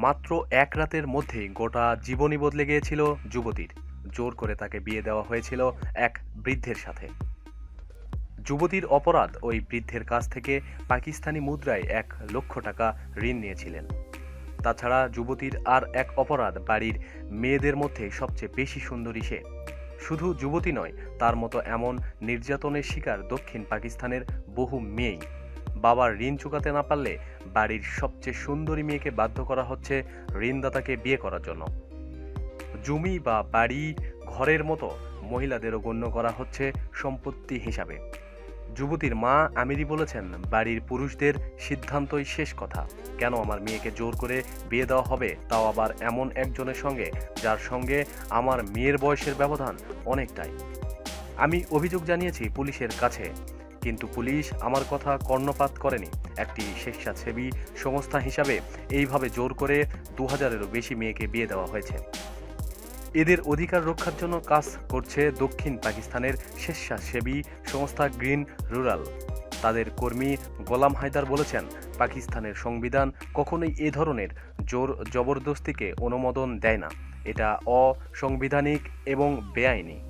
মাত্র এক রাতের মধ্যেই গোটা জীবনই বদলে গিয়েছিল যুবতীর। জোর করে তাকে বিয়ে দেওয়া হয়েছিল এক বৃদ্ধের সাথে। যুবতীর অপরাধ ওই বৃদ্ধের কাছ থেকে পাকিস্তানি মুদ্রায় এক লক্ষ টাকা ঋণ নিয়েছিলেন। তাছাড়া যুবতীর আর এক অপরাধ বাড়ির মেয়েদের মধ্যে সবচেয়ে বেশি সুন্দরী সে। শুধু যুবতী নয়, তার মতো এমন নির্যাতনের শিকার দক্ষিণ পাকিস্তানের বহু মেয়েই। বাবার ঋণ চুকাতে না পারলে বাড়ির সবচেয়ে সুন্দরী মেয়েকে বাধ্য করা হচ্ছে ঋণদাতাকে বিয়ে করার জন্য। জমি বা বাড়ি, ঘরের মতো মহিলাদেরও গণ্য করা হচ্ছে সম্পত্তি হিসাবে। যুবতীর মা আমিরি বলেছেন, বাড়ির পুরুষদের সিদ্ধান্তই শেষ কথা। কেন আমার মেয়েকে জোর করে বিয়ে দেওয়া হবে? তাও আবার এমন একজনের সঙ্গে, যার সঙ্গে আমার মেয়ের বয়সের ব্যবধান অনেকটাই। আমি অভিযোগ জানিয়েছি পুলিশের কাছে। কিন্তু পুলিশ আমার কথা কর্ণপাত করেনি। একটি স্বেচ্ছাসেবী সংস্থা হিসাবে এইভাবে জোর করে দু হাজারেরও বেশি মেয়েকে বিয়ে দেওয়া হয়েছে। এদের অধিকার রক্ষার জন্য কাজ করছে দক্ষিণ পাকিস্তানের স্বেচ্ছাসেবী সংস্থা গ্রিন রুরাল। তাদের কর্মী গোলাম হায়দার বলেছেন, পাকিস্তানের সংবিধান কখনোই এ ধরনের জোর জবরদস্তিকে অনুমোদন দেয় না। এটা অসাংবিধানিক এবং বেআইনি।